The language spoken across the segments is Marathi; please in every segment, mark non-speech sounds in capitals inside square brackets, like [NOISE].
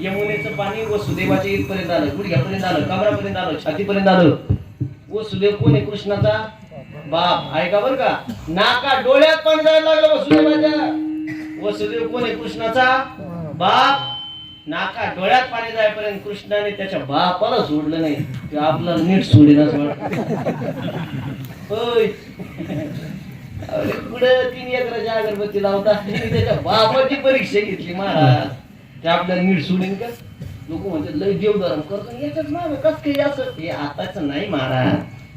यमुनेचं पाणी वसुदेवाच्या इथपर्यंत आलं गुडघ्यापर्यंत आलं कमरापर्यंत आलं छातीपर्यंत आलं. वसुदेव कोण आहे कृष्णाचा बाप आहे का बरं का? नाका डोळ्यात पाणी जायला लागलं वसुदेवाच्या वसुदेव कोण आहे कृष्णाचा बाप? नाका डोळ्यात पाणी जायपर्यंत कृष्णाने त्याच्या बापाला सोडलं नाही. ते आपला नीट सोडेनच होय. अरे पुढं तीन एकराच्या अगरबत्ती लावता. त्यांनी त्याच्या बापाची परीक्षा घेतली महाराज. ते आपल्याला नीट सोडेन का? लोक म्हणतात लय देव गरम करतो. याच्यात माग कस काही असं हे आताच नाही महाराज.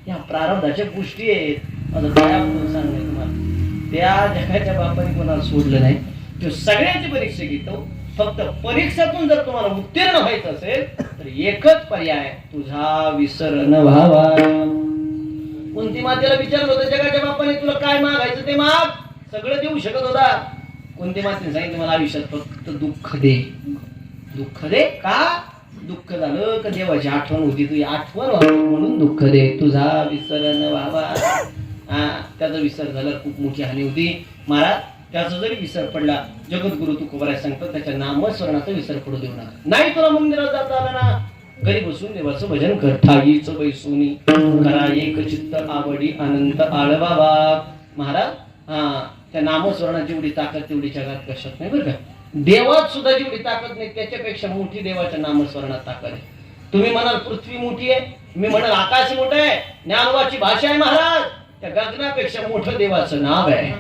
या प्रारब्धाच्या गोष्टी आहेत. माझं दया म्हणून तुम्हाला? त्या जगाच्या बापाने कोणाला सोडलं नाही. तो सगळ्यांची परीक्षा घेतो. फक्त परीक्षेतून जर तुम्हाला उत्तीर्ण व्हायचं असेल तर एकच पर्याय तुझा विसरण व्हावा. कोणती मातेला विचारलं होतं जगाच्या बापाने तुला काय मागायचं ते माग? सगळं देऊ शकत होता. कोणती मातेने सांगितलं मला आयुष्यात फक्त दुःख दे. दुःख दे? का? दुःख झालं का देवाची आठवण होती? तुझी आठवण व्हावी म्हणून दुःख दे. तुझा विसर व्हावा. हा त्याचा विसर झाला खूप मोठी हानी होती. महाराज त्याचा जरी विसर पडला जगद्गुरु तुकोबराय सांगतो त्याच्या नामस्मरणाचा विसर पडू देऊ नका. नाही तुला मंदिरात जाता आला ना? घरी बसून देवाचं भजन कर. ठाईच बैसुनी करा एक चित्त आवडी अनंत आळ बाबा महाराज हा त्या नामस्मरणात जेवढी ताकद तेवढी जगात कशात नाही बरं का? देवात सुद्धा जेवढी ताकद नाही त्याच्यापेक्षा मोठी देवाच्या नामस्मरणात ताकद आहे. तुम्ही म्हणाल पृथ्वी मोठी आहे मी म्हणाल आकाश मोठं आहे ज्ञानवाची भाषा आहे महाराज त्या गगनापेक्षा मोठं देवाचं नाव आहे.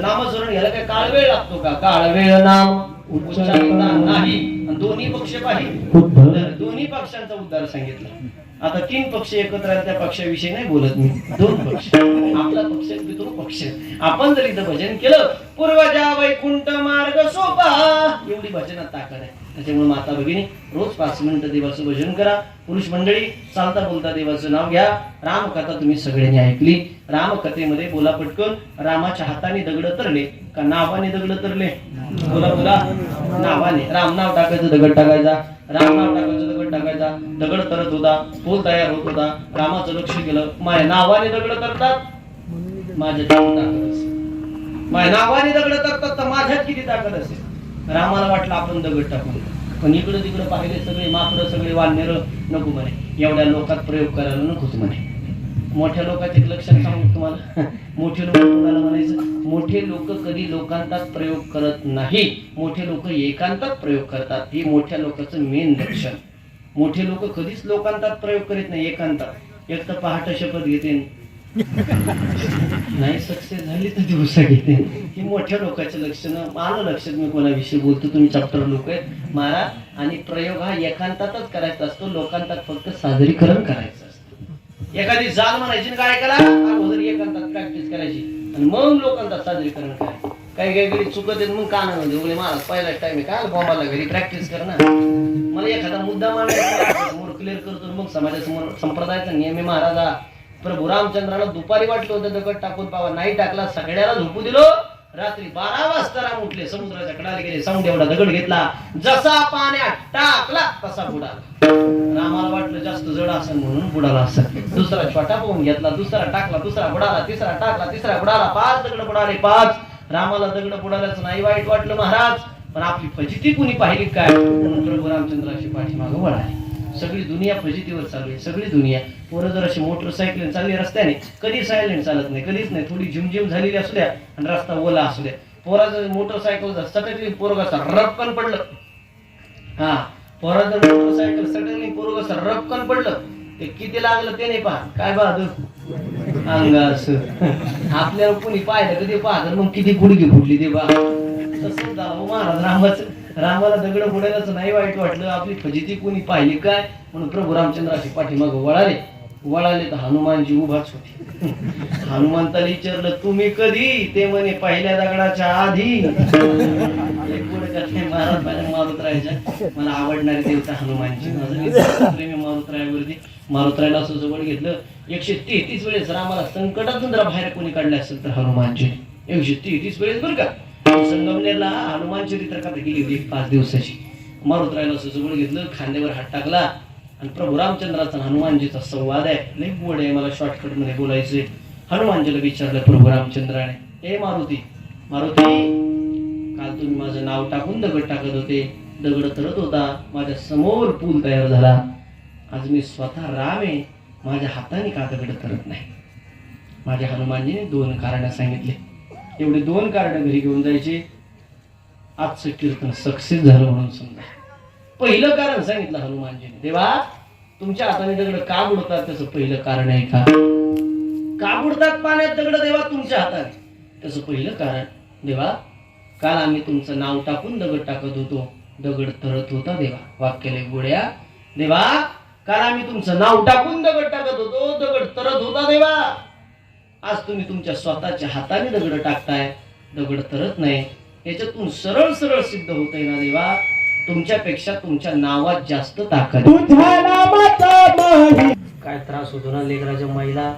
नामस्मरण काय लागतो का? नाम उच्चारिता नाही. दोन्ही पक्ष पाहिजे दोन्ही पक्षांचा उद्धार सांगितला. आता तीन पक्ष एकत्र त्या पक्षाविषयी नाही बोलत मी. दोन पक्ष. आपला पक्ष पितृ पक्ष. आपण जर इथं भजन केलं पूर्वजा वैकुंठ मार्ग सोपा. एवढी भजनात ताकद आहे. त्याच्यामुळे माता भगिनी रोज पाच मिनिटं देवाचं भजन करा. पुरुष मंडळी चालता बोलता देवाचं नाव घ्या. रामकथा तुम्ही सगळ्यांनी ऐकली. रामकथेमध्ये बोला पटकन. रामाच्या हाताने दगड तरले का नावाने दगड तरले? बोला बोला. नावाने. राम नाव टाकायचं दगड टाकायचा. राम नाव टाकायचं दगड टाकायचा. दगड तरत होता तो तयार होत होता. रामाचं लक्ष केलं. माझ्या नावाने दगड तरतात. माझ्या ताकद माझ्या नावाने दगड तरतात तर माझ्यात किती ताकद असेल? रामाला वाटलं आपण दगड टाकून पण इकडं तिकडं पाहिले सगळे माकडं सगळे वानर नको म्हणे. एवढ्या लोकात प्रयोग करायला नकोच म्हणे. मोठ्या लोकांचे लक्षात सांगू तुम्हाला. [LAUGHS] मोठे लोक कोणाला म्हणायचं? मोठे लोक कधी लोकांतात प्रयोग करत नाही. मोठे लोक एकांतात प्रयोग करतात. हे मोठ्या लोकांचं मेन लक्षण. मोठे लोक कधीच लोकांतात प्रयोग करीत नाही एकांतात. एक तर पहाट शपथ घेते. [LAUGHS] नाही सक्सेस झाली तर दिवसा घेते ही मोठ्या लोकांचे लक्षणं माझं लक्षात मी कोणाविषयी बोलतो तुम्ही चॅप्टर लोक आहेत. महाराज आणि प्रयोग हा एकांतातच करायचा असतो लोकांतात फक्त सादरीकरण करायचं असतं. एखादी जाल म्हणायची काय करा? अगोदर एकांतात प्रॅक्टिस करायची. आणि मग लोकांतात सादरीकरण करायचं. काही काही घरी चुकत आहेत मग कानामध्ये बोले मला पहिला टाइम आहे काय बॉम्बाला घरी प्रॅक्टिस कर ना. मला एखादा मुद्दा मांडायचा समोर क्लिअर करतो मग समाजासमोर संप्रदायाचा नियम आहे महाराजा प्रभू रामचंद्राला दुपारी वाटलं होतं दगड टाकून पावा नाही टाकला सगळ्याला झोपू दिलो. रात्री बारा वाजता राम उठले समुद्राच्या कडाला गेले सांग एवढा दगड घेतला. जसा पाण्यात टाकला तसा बुडाला. रामाला वाटलं जास्त जड असेल म्हणून बुडाला असं दुसरा छोटा पाहून घेतला दुसरा टाकला दुसरा बुडाला तिसरा टाकला तिसरा बुडाला. पाच दगड बुडाले पाच. रामाला दगड बुडाल्याचं नाही वाईट वाटलं महाराज. पण आपली फजिती कुणी पाहिली काय? म्हणून प्रभू रामचंद्राची पाठीमागं वळाली. सगळी दुनिया फजितीवर चालू आहे. सगळी दुनिया. पोरं जर अशी मोटरसायकल चालली रस्त्याने कधी सायलेंट चालत नाही कधीच नाही. थोडी झिमझिम झालेली असू द्या आणि रस्ता ओला असू द्या. पोराचं मोटरसायकल जर पोरगाचा रपकन पडलं. हा पोराचं मोटरसायकल सगळ्यांनी पोरगाचा रपकन पडलं. ते किती लागलं ते नाही पहा काय बहादूर? अंगास आपल्याला कोणी पाहिलं कधी पाहत मग किती गुडगी फुटली ते बा. तसं झालं महाराज रामाचं रामाला दगड फोडायलाच नाही वाईट वाटलं. आपली फजिती कोणी पाहिली काय? म्हणून प्रभू रामचंद्राची पाठीमाग वळाले. वळाले तर हनुमानजी उभाच होते. हनुमंताला विचारलं तुम्ही कधी? ते म्हणे पहिल्या दगडाच्या आधी. महाराज माझ्या मारुतरायच्या मला आवडणारे देवता हनुमानजी. माझं प्रेमी मारुतरायावरती. मारुतरायला असं जवळ घेतलं. एकशे तेहतीस वेळेस रामाला संकटातून जरा बाहेर कोणी काढले असेल तर हनुमानजी एकशे तेहतीस वेळेस बरं का? संगमनेरला हनुमान चरित्र कथा गेली होती पाच दिवसाची. मारुतरायला सुचवून घेतलं खांद्यावर हात टाकला आणि प्रभू रामचंद्राचा हनुमानजीचा संवाद आहे. लई गोड आहे मला शॉर्टकटमध्ये बोलायचंय. हनुमानजीला विचारलं प्रभू रामचंद्राने. ए मारुती. मारुती काल तुम्ही माझं नाव टाकून दगड टाकत होते. दगड तरत होता. माझ्यासमोर पूल तयार झाला. आज मी स्वतः राम आहे. माझ्या हाताने का दगड करत नाही? माझ्या हनुमानजीने दोन कारण सांगितले एवढे दोन कार्ड घरी घेऊन जायचे. आजचं कीर्तन सक्सेस झालं म्हणून समजा. पहिलं कारण सांगितलं हनुमानजीने. देवा तुमच्या हाताने दगड का बुडतात? त्याचं पहिलं कारण आहे का? का बुडतात पाण्यात दगड देवा तुमच्या हाताने? त्याचं पहिलं कारण देवा काल आम्ही तुमचं नाव टाकून दगड टाकत होतो. दगड तरत होता देवा. वाक्याले गोड्या देवा काल आम्ही तुमचं नाव टाकून दगड टाकत होतो. दगड तरत होता देवा. आज तुम्ही तुमच्या स्वतःच्या हाताने दगड टाकताय. दगड तरत नाही. याच्यातून सरळ सरळ सिद्ध होतंय ना देवा. तुमच्यापेक्षा तुमच्या नावात जास्त ताकद आहे. तुझ्या नामाचा माही काय त्रास होतो ना लेकराच्या महिला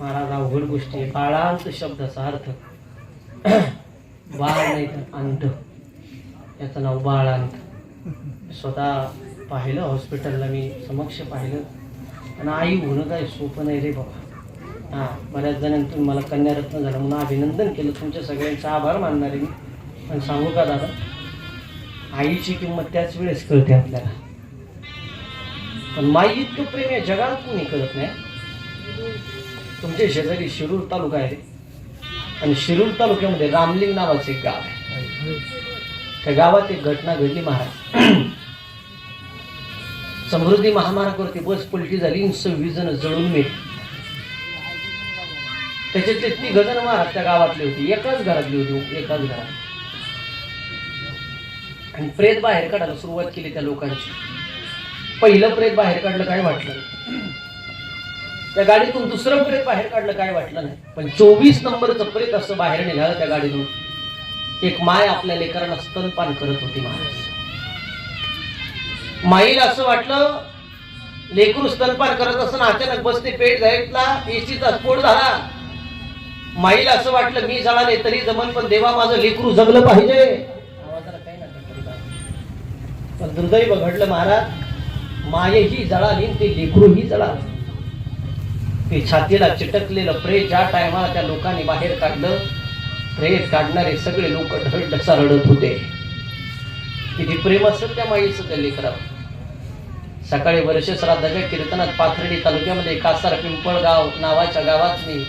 महाराज अवघड गोष्टी आहे. बाळांत शब्दाचा अर्थ. बाळ नाही तर अंत याचं नाव बाळांत. स्वतः पाहिलं हॉस्पिटलला मी समक्ष पाहिलं. आणि आई होणं काय सोपं नाही रे बाबा. हां बऱ्याच जणांनी तुम्ही मला कन्यारत्न झालं म्हणून अभिनंदन केलं. तुमच्या सगळ्यांचा आभार मानणार आहे मी. पण सांगू का दादा? आईची किंमत त्याच वेळेस कळते आपल्याला. पण माई इतकं प्रेम या जगाला कोणी कळत नाही. तुमच्या शेजारी शिरूर तालुका आहे. आणि शिरूर तालुक्यामध्ये रामलिंग नावाचं एक गाव आहे. त्या गावात एक घटना घडली महाराज. [CLEARS THROAT] समृद्धी महामार्गावरती बस पलटी झाली सव्वीस जण जळून मिळते त्याच्यातले ती गजन महाराज त्या गावातली होती. एकाच घरातली होती. एकाच घरात. आणि प्रेत बाहेर काढायला सुरुवात केली त्या लोकांची. पहिलं प्रेत बाहेर काढलं काय वाटलं त्या गाडीतून दुसरं प्रेत बाहेर काढलं काय वाटलं नाही. पण चोवीस नंबरचं प्रेत असं बाहेर निघालं त्या गाडीतून. एक माय आपल्या लेकरांना स्तनपान करत होती महाराज. माईला असं वाटलं लेकरू स्तनपान करत असताना अचानक बसते पेट जायतला एसीचा स्फोट झाला. माईला असं वाटलं मी जळाले तरी जमन पण देवा माझं लेकरू जगलं पाहिजे. काही पण दुर्दैव घडलं महाराज मायेही जळाली ते लेकरूही जळा ते छातीला चिटकलेलं प्रेत ज्या टायमाला त्या लोकांनी बाहेर काढलं प्रेत काढणारे सगळे लोक ढळ ढसा रडत होते. किती प्रेम असत त्या माईचं त्या लेकरावर. सकाळी वर्ष श्राद्धाच्या कीर्तनात पाथर्डी तालुक्यामध्ये कासार पिंपळगाव नावाच्या गावात मी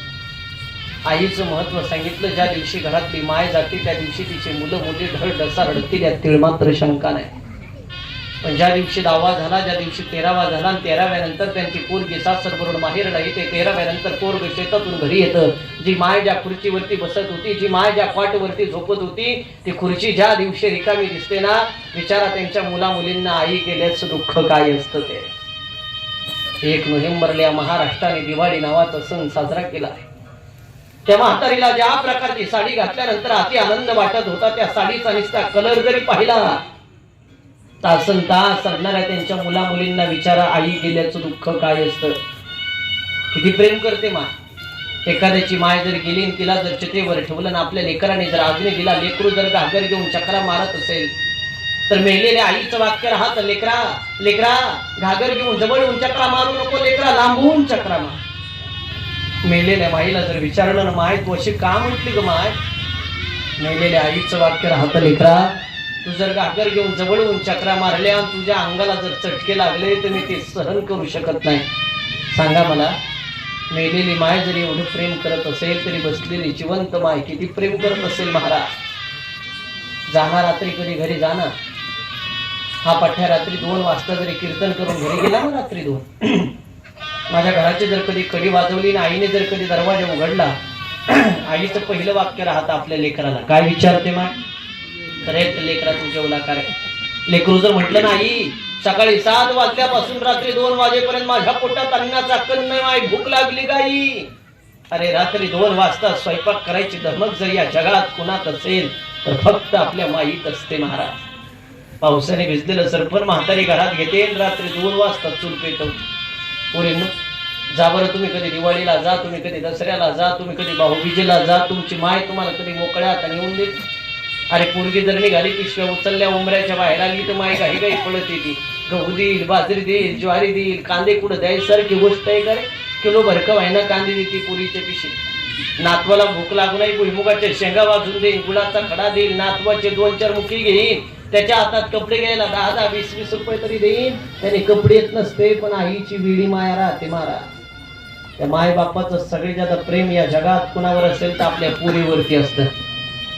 आईचं महत्त्व सांगितलं ज्या दिवशी घरातली माय जाते त्या दिवशी तिची मुलं मुली ढळ ढसा रडतील यात तिळ मात्र शंका नाही. पण ज्या दिवशी दहावा झाला ज्या दिवशी तेरावा झाला आणि तेराव्या नंतर त्यांची पोरगी सासर बरोबर माहेर येते तेराव्या नंतर पोरग शेतातून घरी येतं. जी माय ज्या खुर्चीवरती बसत होती जी माय ज्या क्वाटवरती झोपत होती ती खुर्ची ज्या दिवशी रिकामी दिसते ना विचारा त्यांच्या मुला मुलींना आई गेल्याचं दुःख काय असतं ते. एक नोव्हेंबरला महाराष्ट्राने दिवाळी नावाचा सण साजरा केला आहे. त्या म्हातारीला ज्या प्रकारची साडी घातल्यानंतर अति आनंद वाटत होता त्या साडीचा निसता कलर जरी पाहिला तासन तास सांगणाऱ्या त्यांच्या मुला मुलींना विचारा आई गेल्याचं दुःख काय असतं? किती प्रेम करते मा. एखाद्याची माय जर गेली तिला जर चितेवर ठेवलं ना आपल्या लेकराने जर आजने दिला लेकरू जर घागर घेऊन चक्रा मारत असेल तर मेलेल्या आईचं वाक्य राहत लेकरा लेकरा घागर घेऊन जवळ येऊन चक्रा मारू नको लेकरा लांबून चक्रा मार. मेलेल्या माईला जर विचारलं ना माय तू अशी का म्हटली ग माय? मेलेल्या आईचं वाक्य राहतं लेकरा तू जर घागर घेऊन जवळून चक्रा मारल्या आणि तुझ्या अंगाला जर चटके लागले तर मी ते सहन करू शकत नाही. सांगा मला मेलेली माय जरी एवढं प्रेम करत असेल तरी बसलेली जिवंत माय किती प्रेम करत असेल महाराज? जाणार रात्री कधी घरी जाणार? हा पठ्या रात्री दोन वाजता जरी कीर्तन करून घरी गेला ना रात्री दोन. माझ्या घराची जर कधी कडी वाजवली आणि आईने जर कधी दरवाजा उघडला [CLEARS THROAT] आईचं पहिलं वाक्य राहतं आपल्या लेकराला. काय विचारते माय? तर हे लेकरा तुमच्या जेवला काय लेकरू जर म्हटलं नाही सकाळी सात वाजल्यापासून रात्री दोन वाजेपर्यंत माझ्या पोटात अन्नाचा कण नाही माय भूक लागली गाई. अरे रात्री दोन वाजता स्वयंपाक करायची धमक जर या जगात कुणात असेल तर फक्त आपल्या माईत असते महाराज. पावसाने भिजलेलं सरपण म्हातारी घरात घेते रात्री दोन वाजता चूल पेटवते. पोरींनो जा बरं तुम्ही कधी दिवाळीला जा तुम्ही कधी दसऱ्याला जा तुम्ही कधी भाऊबीजेला जा तुमची माय तुम्हाला कधी मोकळ्या हाताने येऊन देत अरे पोरगी जर निघाली पिशव्या उचलल्या उमऱ्याच्या बाहेर आली तर माय काही काही पळत येते गहू देईल बाजरी देईल ज्वारी देईल कांदे कुठं द्याय सारखी गोष्ट आहे का रे? किलो भरकं व्हायना कांदे देते पुरीच्या पिशी नातवाला भूक लागू नाही भुईमुगाच्या शेंगा वाजून देईन गुळाचा खडा देईल नातवाचे दोन चार मुखी घेईन. त्याच्या हातात कपडे घ्यायला दहा दहा वीस वीस रुपये तरी देईन. त्याने कपडे येत नसते पण आईची विडी माया राहते मारा त्या माय बापाचं सगळे जास्त प्रेम या जगात कुणावर असेल तर आपल्या पुरीवरती असतं.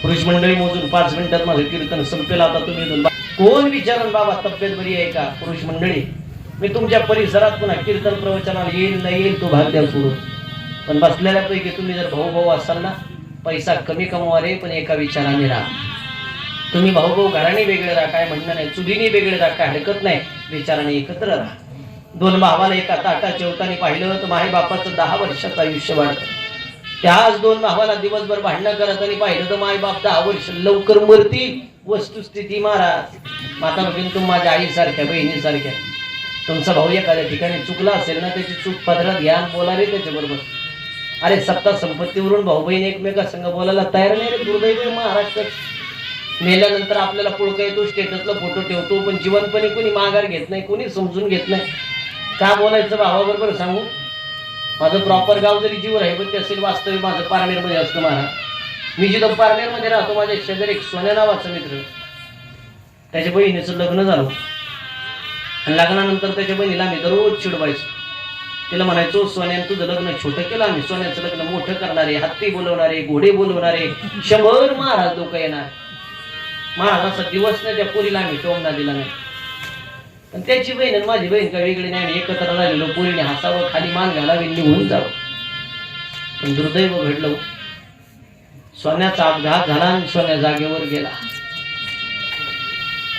पुरुष मंडळी मोजून पाच मिनिटात माझं कीर्तन संपेल. आता तुम्ही कोण विचारण बाबा तब्येत बरी आहे का? पुरुष मंडळी मी तुमच्या परिसरात पुन्हा कीर्तन प्रवचनाला येईल नाही येईल तो भाग द्या सोडून. पण बसलेल्यापैकी तुम्ही जर भाऊ भाऊ असाल ना पैसा कमी कमवा रे पण एका विचाराने राहा. तुम्ही भाऊ भाऊ घराने वेगळे राहा काय म्हणणं नाही चुलीने वेगळे राहा काय हरकत नाही. विचाराने एकत्र राहा. दोन भावाला एका ताटा जेवताना पाहिलं तर माई बापाचं दहा वर्षाचं आयुष्य वाढतं. त्याच दोन भावाला दिवसभर भांडणं करत आणि पाहिलं तर माय बाप दहा वर्ष लवकर मरतील. वस्तुस्थिती महाराज. माता बघीन तुम माझ्या आईसारख्या बहिणीसारख्या. तुमचा भाऊ एखाद्या ठिकाणी चुकला असेल ना त्याची चूक पदरात घ्या बोला रे त्याच्याबरोबर. अरे सत्ता संपत्तीवरून भाऊ बहीण एकमेका बोलायला तयार नाही रे दुर्दैव महाराष्ट्रात मेल्यानंतर आपल्याला पुळका येतो स्टेटसला फोटो ठेवतो पण जीवनपणे कोणी माघार घेत नाही कोणी समजून घेत नाही. का बोलायचं भावाबरोबर सांगू? माझं प्रॉपर गाव जरी जीव राहिवती असेल वास्तविक माझं पारनेरमध्ये असतं महाराज. मी जिथं पारनेरमध्ये राहतो माझ्या शेजारी एक सोन्या नावाचा मित्र. त्याच्या बहिणीचं लग्न झालं. आणि लग्नानंतर त्याच्या बहिणीला आम्ही दररोज चिडवायचो. तिला म्हणायचो सोन्यानं तुझं लग्न छोटं केलं आम्ही. सोन्याचं लग्न मोठं करणारे हत्ती बोलवणारे घोडे बोलवणारे शंभर महाराज लोक येणार. महाराजाचा दिवस नाही त्या पोरीला आम्ही टोमना दिला नाही. पण त्याची बहीण आणि माझी बहीण काय वेगळी नाही आम्ही एकत्र राहिलेलो पोरीने हसावं खाली मान घालावी निघून जावं. पण दुर्दैव घडलं. सोन्याचा अपघात झाला आणि सोन्या जागेवर गेला.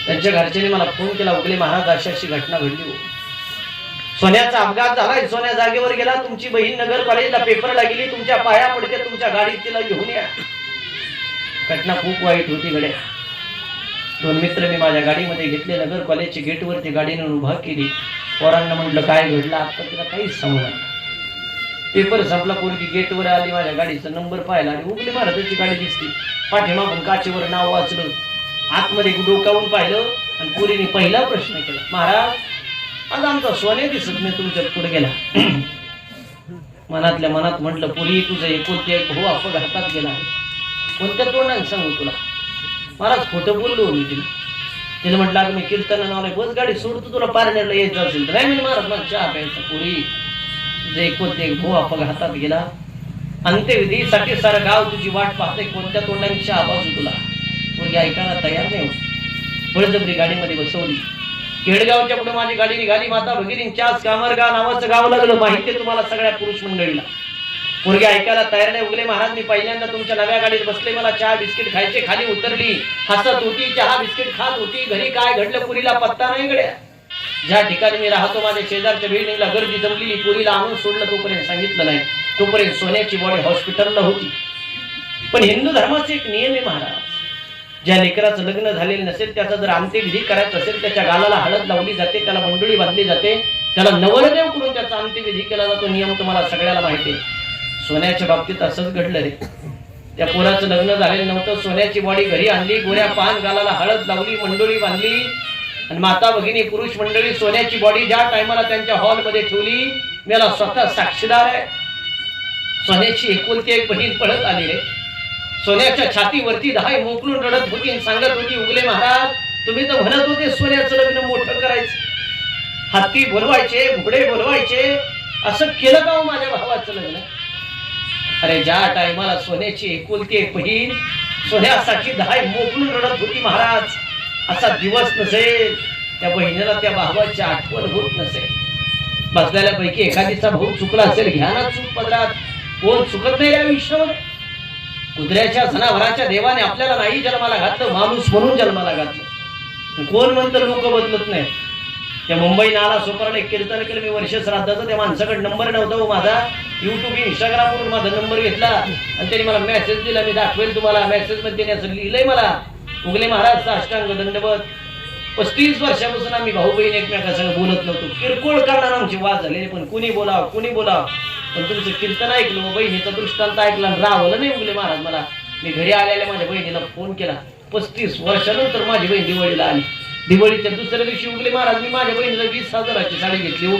त्यांच्या घरच्यांनी मला फोन केला उगले महाराज अशी अशी घटना घडली हो. सोन्याचा अपघात झाला सोन्या जागेवर गेला. तुमची बहीण नगर कॉलेजला पेपरला गेली तुमच्या पाया पडते तुमच्या गाडीत तिला घेऊन या. घटना खूप वाईट होती गड्या. दोन मित्र मी माझ्या गाडीमध्ये घेतले नगर कॉलेजच्या गेटवरती गाडीने उभा केली. पोरांना म्हटलं काय घडलं? आता तिला काहीच समजलं पेपर संपला पोरगी गेटवर आली माझ्या गाडीचा नंबर पाहिला आणि उगली महाराजाची गाडी दिसली. पाठीमागून काचेवर नाव वाचलं. आतमध्ये डोकावून पाहिलं आणि पोरीने पहिला प्रश्न केला महाराज आज आमचा सोने दिसत नाही तुमच्यापुढे गेला? [CLEARS THROAT] मनातल्या मनात म्हटलं पुरी तुझं एकोणते एक भाऊ अपघातात गेला आहे. कोणत्या तोंडाने सांगू तुला? महाराज खोटं बोललो मी तिला. तिने म्हटलं अगं मी कीर्तन नाव बस गाडी सोडतो तुला पारण्याला यायचं असेल तर. नाही मी महाराज मला चहा प्यायचा पुरी. जे कोणते एक भाऊ अपघातात गेला अंत्यविधीसाठी सारं गाव तुझी वाट पाहते कोणत्या तोंडाने चहा पाजू तुला? मुलगी ऐकायला तयार नाही बळजबरी गाडीमध्ये बसवली. केडगावच्या पुढे माझी गाडी निघाली. माता भगिनींच्याच कामरगा नावाचं गाव लागलं. माहिती तुम्हाला सगळ्या पुरुष मंडळीला. मुलगी ऐकायला तयार नाही. उगले महाराज मी पहिल्यांदा तुमच्या नव्या गाडीत बसले. मला चहा बिस्किट खायचे खाली उतरली. हसत होती चहा बिस्किट खात होती. घरी काय घडलं? पुरीला पत्ता नाही गड्या. ज्या ठिकाणी मी राहतो माझ्या शेजारच्या बिल्डिंगला गर्दी जमलेली पुरीला आणून सोडलं तोपर्यंत सांगितलं नाही. तोपर्यंत सोन्याची बॉडी हॉस्पिटलला होती. पण हिंदू धर्माचे एक नियम आहे महाराज. ज्या लेकराचं लग्न झालेलं नसेल त्याचा जर अंत्यविधी करायचा असेल त्याच्या गालाला हळद लावली जाते त्याला मंडळी बांधली जाते त्याला नवरदेव करून त्याचा अंत्यविधी केला जातो. नियम तुम्हाला सगळ्याला माहिती आहे. सोन्याच्या बाबतीत असंच घडलं रे. त्या पोराचं लग्न झालेलं नव्हतं. सोन्याची बॉडी घरी आणली गोऱ्या पान गालाला हळद लावली मंडोळी बांधली. आणि माता भगिनी पुरुष मंडळी सोन्याची बॉडी ज्या टायमाला त्यांच्या हॉलमध्ये ठेवली मला स्वतः साक्षीदार आहे. सोन्याची एकुलती एक बहीण पळत आली रे. सोन्याच्या छातीवरती दहा मोकलून रडत होती सांगत होती उगले महाराज तुम्ही तर म्हणत होते सोन्याचं लग्न मोठं करायचं. हत्ती बोलवायचे घोडे बोलवायचे. असं केलं का हो माझ्या भावाचं लग्न? अरे ज्या टायमाला सोन्याची एकुलती एक बहीण सोन्यासाठी दहाय मोकळून रडत होती महाराज असा दिवस नसेल. त्या बहिणीला त्या भावाची आठवण होत नसेल. बसलेल्यापैकी एखादीचा भाऊ चुकला असेल घ्या ना चूक पदरात. कोण चुकत नाही या आयुष्यामध्ये कुत्र्याच्या जनावराच्या देवाने आपल्याला नाही जन्माला घातलं माणूस म्हणून जन्माला घातलं. कोण म्हणतं लोक बदलत नाही त्या मुंबई नाला सुपर्ण एक कीर्तन केलं मी वर्ष श्राद्धाचं त्या माणसाकडे नंबर नव्हता हो माझा. युट्यूब इंस्टाग्रामवरून माझा नंबर घेतला. आणि त्यांनी मला मेसेज दिला मी दाखवेल तुम्हाला. मेसेजमध्ये त्याने लिहिलंय मला. उगले महाराज अष्टांग दंडवत. पस्तीस वर्षापासून आम्ही भाऊ बहीण एकमेकांसंग बोलत नव्हतो. किरकोळ करणार आमचे वाद झालेले पण कुणी बोलाव कुणी बोलाव. पण तुमचं कीर्तन ऐकलं हो बहिणीचा दृष्टांत ऐकला आणि नाही उगले महाराज मला. मी घरी आलेल्या माझ्या बहिणीला फोन केला. पस्तीस वर्षानंतर माझी बहीण दिवाळीला आली. दिवाळीच्या दुसऱ्या दिवशी उगले महाराज मी माझ्या बहिणीला वीस हजाराची साडी घेतली हो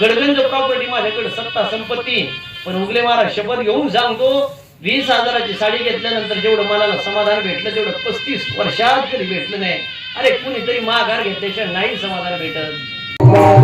गडगंज प्रॉपर्टी माझ्याकडे सत्ता संपत्ती पण उगले महाराज शपथ घेऊन सांगतो वीस हजाराची साडी घेतल्यानंतर जेवढं मला समाधान भेटलं तेवढं पस्तीस वर्षात कधी भेटलं नाही अरे कुणीतरी माघार घेतल्याशिवाय नाही समाधान भेटत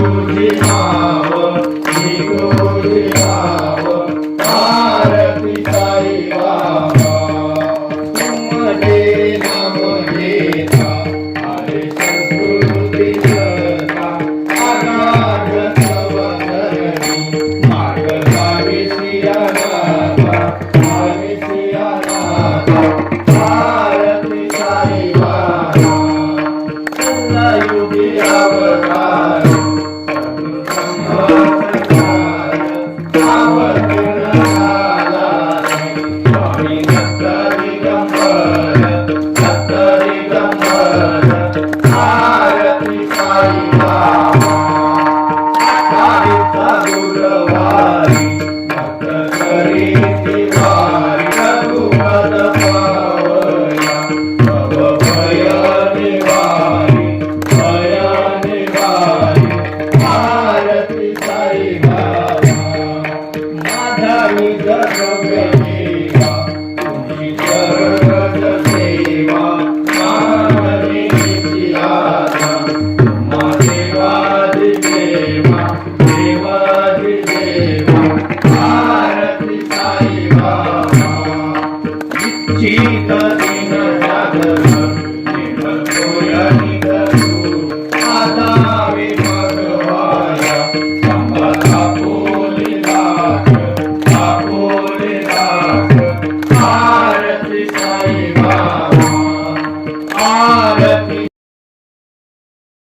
Oh, yeah.